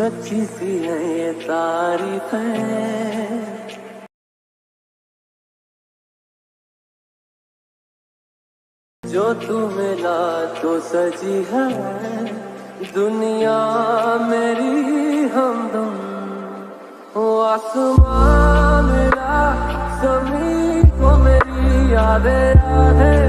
सच्ची सी है ये तारीफें जो तू मिला तो सजी है। दुनिया मेरी हमदम ओ आसमां मेरा ज़मीन को मेरी यादें यादें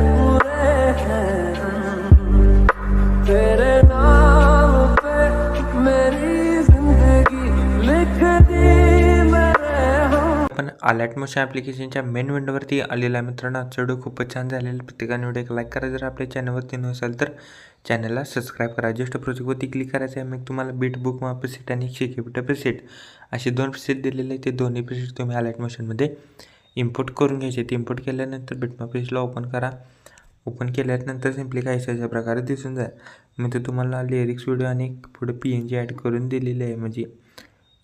आपण अलर्ट मोशन ॲप्लिकेशनच्या मेन विंडोवरती आलेला आहे मित्रांनो. आजचा व्हिडिओ खूपच छान झालेला. प्रत्येकाने व्हिडिओ एक लाईक करा. जर आपल्या चॅनलवरती नसेल तर चॅनलला सबस्क्राईब करा. जस्ट प्रोजेक्टवरती क्लिक करायचं आहे मग तुम्हाला बीट बुक माप प्रिसेट आणि शिकेबिट बिट असे दोन प्रिसेट दिलेले आहेत. ते दोन्ही प्रिसेट तुम्ही अलर्ट मोशनमध्ये इम्पोर्ट करून घ्यायचे. ते इम्पोर्ट केल्यानंतर बिटमा पेजला ओपन करा. ओपन केल्यानंतर सिम्पली काय अशा प्रकारे दिसून जाईल. मी तर तुम्हाला लिरिक्स व्हिडिओ आणि पुढे पी एन जी ॲड करून दिलेली आहे. म्हणजे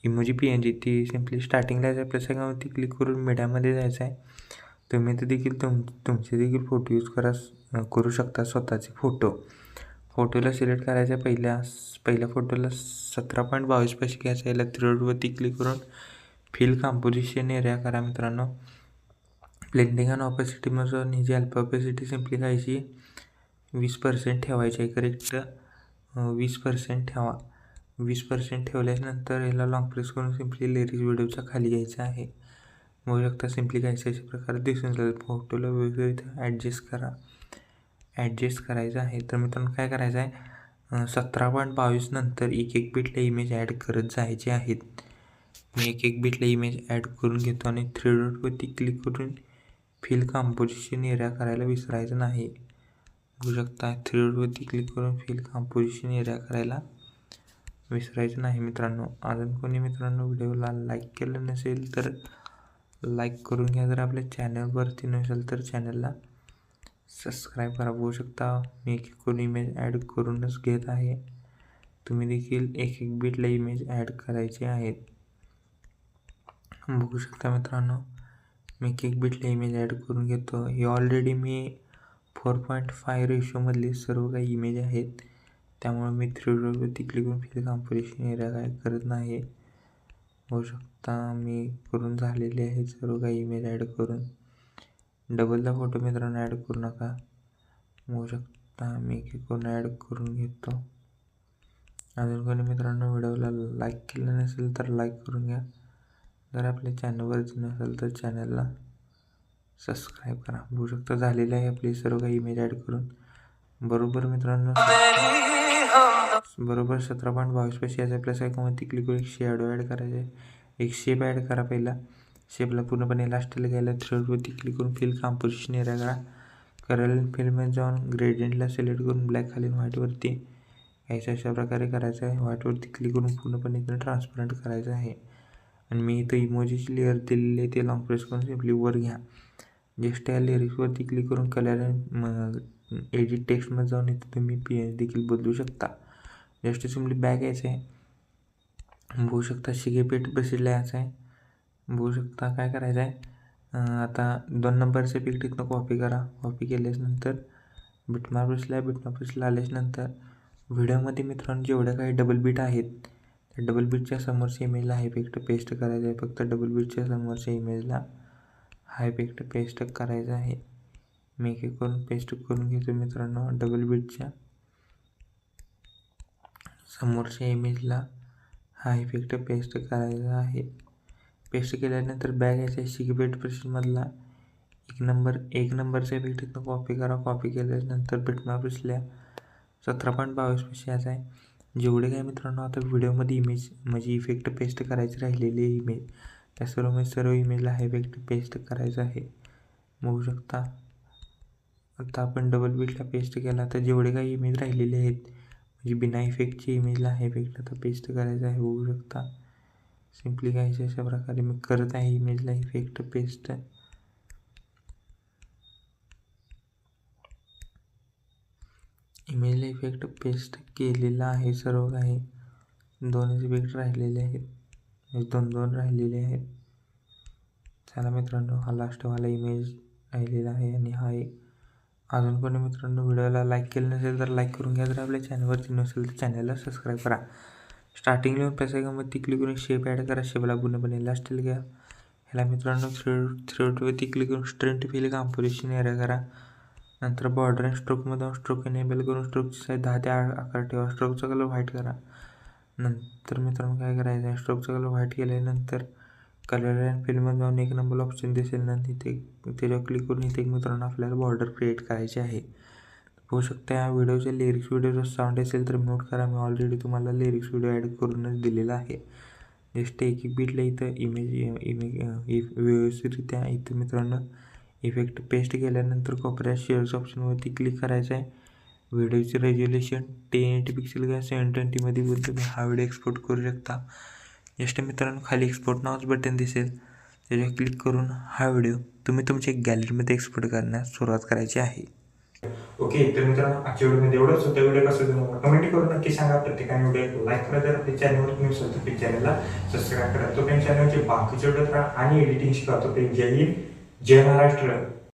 इमोजी पी एन जी ती सिम्पली स्टार्टिंगला जायचं प्रसंगावरती क्लिक करून मीडियामध्ये जायचं आहे तुम्ही ते देखील तुम तुमचे देखील फोटो यूज करा करू शकता स्वतःचे फोटो फोटोला सिलेक्ट करायचा पहिल्या पहिल्या फोटोला सतरा पॉईंट बावीस पैसे घ्यायचं याला थ्रोडवरती क्लिक करून फिल कॉम्पोजिशन एरिया करा मित्रांनो. ब्लेंडिंग आणि ऑपॅसिटीमधून ही जी अल्प ऑपॅसिटी सिम्पली घ्यायची वीस पर्सेंट ठेवायची आहे. करेक्ट वीस पर्सेंट ठेवा. वीस पर्सेंट ठेवल्यानंतर याला लाँग प्रेस करून सिम्पली लेरीज व्हिडिओच्या खाली घ्यायचा आहे. बघू शकता सिम्पली घ्यायचं अशा प्रकारे दिसून जाईल फोटोला वेगवेगळी ॲडजस्ट करा. ॲडजस्ट करायचं आहे. तर मित्रांनो काय करायचं आहे? सतरा पॉईंट बावीस नंतर एक एक बीटला इमेज ॲड करत जायचे आहेत. मी एक एक बीटला इमेज ॲड करून घेतो आणि थ्री डॉटवरती क्लिक करून फिल कॉम्पोजिशन एरिया करायला विसरायचं नाही. बघू शकता थ्री डॉटवरती क्लिक करून फिल कॉम्पोजिशन एरिया करायला विसरायचं नाही मित्रांनो. अजून कोणी मित्रांनो व्हिडिओला लाईक केलं नसेल तर लाईक करून घ्या. जर आपल्या चॅनलवरती नसेल तर चॅनलला सबस्क्राईब करा. बघू शकता मी एक एकूण इमेज ॲड करूनच घेत आहे. तुम्ही देखील एक एक बीटला इमेज ॲड करायचे आहेत. बघू शकता मित्रांनो मी एक एक बीटला इमेज ॲड करून घेतो हे ऑलरेडी मी फोर पॉईंट फाय रेशोमधले सर्व काही इमेज आहेत. त्यामुळे मी थ्री डॉटवरती क्लिक करून फिल एरिया काय करत नाही. होऊ शकता मी करून झालेले आहे. सर्व काही इमेज ॲड करून. डबलदा फोटो मित्रांनो ॲड करू नका. होऊ शकता मी एक करून ॲड करून घेतो. अजून कोणी मित्रांनो व्हिडिओला लाईक केलं नसेल तर लाईक करून घ्या. जर आपल्या चॅनलवरती नसेल तर चॅनलला सबस्क्राईब करा. बघू शकता झालेलं आहे आपली सर्व काही इमेज ॲड करून. बरोबर मित्रांनो? बरोबर सतरा पॉईंट बावीस पैसे याचा प्लस आयकॉनवरती क्लिक करून एक शेडो ॲड करायचे. एक शेप ॲड करा पहिला. शेपला पूर्णपणे लास्टला घ्यायला थ्रेडवरती क्लिक करून फिल कॉम्पोजिशन एरिया करा. कलर फिल्ममध्ये जाऊन ग्रेडियंटला सिलेक्ट करून ब्लॅक खाली व्हाईटवरती यायचं अशा प्रकारे करायचं आहे. व्हाईटवरती क्लिक करून पूर्णपणे इकडे ट्रान्सपरंट करायचं आहे. आणि मी इथं इमोजीची लेअर दिलेली आहे. ते लॉंग प्रेस करून सिम्पली वर घ्या. जस्ट या लिरिक्सवरती क्लिक करून कलर एडिट टेक्स्टमध्ये जाऊन इथे तुम्ही पी एच देखील बदलू शकता. जस्ट सिम्पली बॅक यायचं आहे बघू शकता शिगे पेट यायचं आहे बघू शकता काय करायचं आहे आता दोन नंबरचे पिक तिथनं कॉपी करा. कॉपी केल्याच्यानंतर बिटमार बसल्या बिटमार बसला आल्याच्यानंतर व्हिडिओमध्ये मित्रांनो जेवढ्या काही डबल बीट आहेत त्या डबल बीटच्या समोरच्या इमेजला हा इफेक्ट पेस्ट करायचं आहे. फक्त डबल बीटच्या समोरच्या इमेजला हाय इफेक्ट पेस्ट करायचं आहे. मी एक करून पेस्ट करून घेतो मित्रांनो डबल बीटच्या समोरच्या इमेजला हा इफेक्ट पेस्ट करायचा आहे. पेस्ट केल्यानंतर बॅग याच्या शिकबेट प्रेशनमधला एक नंबर एक नंबरचा इफेक्ट इथं कॉपी करा. कॉपी केल्यानंतर बिटमॅप असल्या सतरा पॉईंट बावीस पैसे याचा आहे. जेवढे काय मित्रांनो आता व्हिडिओमध्ये इमेज म्हणजे इफेक्ट पेस्ट करायचे राहिलेले इमेज त्या सर्व म्हणजे सर्व इमेजला हा इफेक्ट पेस्ट करायचा आहे. बघू शकता. आता आपण डबल बीटला पेस्ट केला तर जेवढे काही इमेज राहिलेले आहेत म्हणजे बिना इफेक्टची इमेजला हा इफेक्ट आता पेस्ट करायचा आहे बघू शकता. सिम्पली घ्यायचे अशा प्रकारे मी करत आहे इमेजला इफेक्ट पेस्ट इमेजला इफेक्ट पेस्ट केलेला आहे सर्व काही. दोनच इफेक्ट राहिलेले आहेत. म्हणजे दोन दोन राहिलेले आहेत. चला मित्रांनो हा लास्टवाला इमेज राहिलेला आहे आणि हा एक अजून कोणी मित्रांनो व्हिडिओला लाईक केलं नसेल तर लाईक करून घ्या. जर आपल्या चॅनलवरती नसेल तर चॅनलला सबस्क्राईब करा. स्टार्टिंगला लिहून पैसा ती क्लिक करून शेप ॲड करा. शेपला पूर्णपणे लास्टला घ्या. ह्याला मित्रांनो थ्री थ्रेडवरती क्लिक करून स्ट्रेंट फिल कॉम्पोजिशन एरिया करा. नंतर बॉर्डर अँड स्ट्रोकमध्ये स्ट्रोक एनेबल करून स्ट्रोकची साईज दहा ते आठ आकार ठेवा. स्ट्रोकचा कलर व्हाईट करा. नंतर मित्रांनो काय करायचं आहे स्ट्रोकचा कलर व्हाईट केल्यानंतर कलर अँड फिल्ममध्ये जाऊन एक नंबर ऑप्शन दिसेल ना तिथे त्याच्यावर क्लिक करून इथे एक मित्रांनो आपल्याला बॉर्डर क्रिएट करायची आहे. होऊ शकता या व्हिडिओचे लिरिक्स व्हिडिओ साऊंड असेल तर म्यूट करा. मी ऑलरेडी तुम्हाला लिरिक्स व्हिडिओ ॲड करूनच दिलेला आहे. जस्ट एक एक बीटला इथं इमेज इमेज व्यवस्थितरित्या इथं मित्रांनो इफेक्ट पेस्ट केल्यानंतर कोपऱ्या शेअर्स ऑप्शनवरती क्लिक करायचं आहे. व्हिडिओचे रेज्युलेशन टेन एटी पिक्सेल किंवा सेवन ट्वेंटीमध्ये बोलतो तुम्ही हा व्हिडिओ एक्सपोर्ट करू शकता. ज्येष्ठ मित्रांनो खाली एक्सपोर्ट नावच बटन दिसेल. त्याच्यावर क्लिक करून हा व्हिडिओ तुम्ही तुमच्या गॅलरीमध्ये एक्सपोर्ट करण्यास सुरुवात करायची आहे. ओके तर मित्रांनो आजच्या व्हिडिओमध्ये एवढंच होतं. व्हिडिओ कसं तुम्हाला कमेंट करून नक्की सांगा. प्रत्येकाने व्हिडिओ लाईक करा. जर आपल्या चॅनलवर तुम्ही असेल तर चॅनलला सबस्क्राईब करा तो चॅनलचे बाकीचे व्हिडिओ आणि एडिटिंग शिकवतो ते जय हिंद जय महाराष्ट्र.